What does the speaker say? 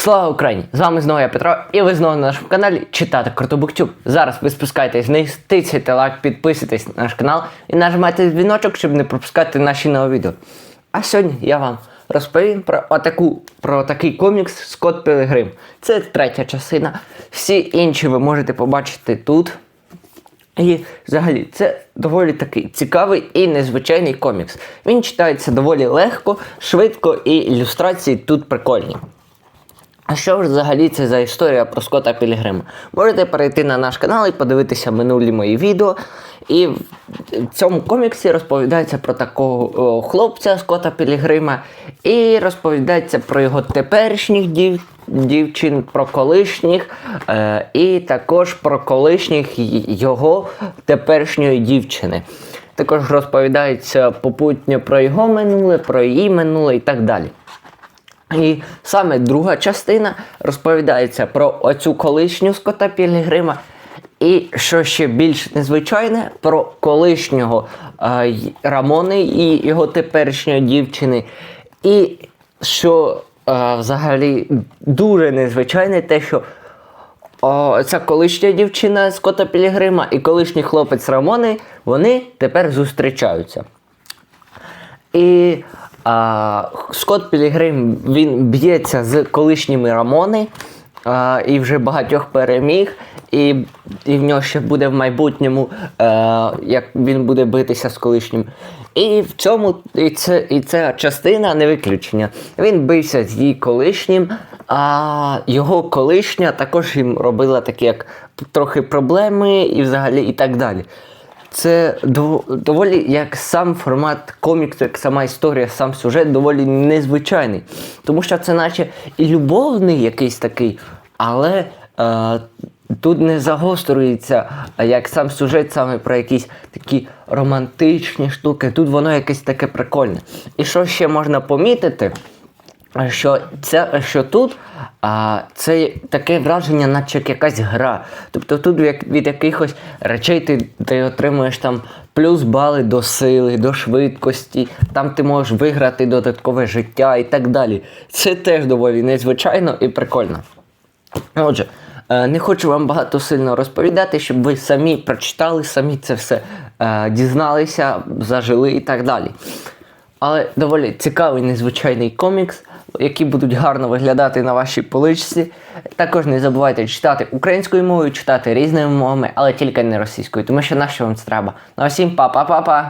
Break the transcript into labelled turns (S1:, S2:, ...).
S1: Слава Україні! З вами знову я Петро, і ви знову на нашому каналі читати Крутобуктюб. Зараз ви спускайтесь вниз, тицяйте лайк, підписуйтесь на наш канал і нажимайте дзвіночок, щоб не пропускати наші нові відео. А сьогодні я вам розповім про отаку, про такий комікс Скотт Пілігрим. Це третя частина. Всі інші ви можете побачити тут. І взагалі це доволі такий цікавий і незвичайний комікс. Він читається доволі легко, швидко і ілюстрації тут прикольні. А що ж взагалі це за історія про Скотта Пілігрима? Можете перейти на наш канал і подивитися минулі мої відео. І в цьому коміксі розповідається про такого хлопця Скотта Пілігрима, і розповідається про його теперішніх дів, дівчин, про колишніх, е, і також про колишніх його теперішньої дівчини. Також розповідається попутньо про його минуле, про її минуле і так далі. І саме друга частина розповідається про оцю колишню Скотта Пілігрима. І що ще більш незвичайне, про колишнього е, Рамони і його теперішньої дівчини. І що е, взагалі дуже незвичайне, те, що о, ця колишня дівчина Скотта Пілігрима і колишній хлопець Рамони, вони тепер зустрічаються. І а, Скотт Пілігрим він б'ється з колишніми Рамони а, і вже багатьох переміг. І, і в нього ще буде в майбутньому, е, як він буде битися з колишнім. І в цьому і це, і ця частина не виключення. Він бився з її колишнім, а його колишня також їм робила такі як трохи проблеми і взагалі і так далі. Це дов- доволі як сам формат коміксу, як сама історія, сам сюжет доволі незвичайний. Тому що це наче і любовний якийсь такий, але е, тут не загострюється як сам сюжет саме про якісь такі романтичні штуки. Тут воно якесь таке прикольне. І що ще можна помітити? Що, це, що тут а, це таке враження, наче як якась гра. Тобто тут як, від якихось речей ти, ти отримуєш там плюс бали до сили, до швидкості, там ти можеш виграти додаткове життя і так далі. Це теж доволі незвичайно і прикольно. Отже, е, не хочу вам багато сильно розповідати, щоб ви самі прочитали, самі це все е, дізналися, зажили і так далі. Але доволі цікавий незвичайний комікс, які будуть гарно виглядати на вашій поличці. Також не забувайте читати українською мовою, читати різними мовами, але тільки не російською, тому що на що вам це треба. Ну а всім па-па-па-па!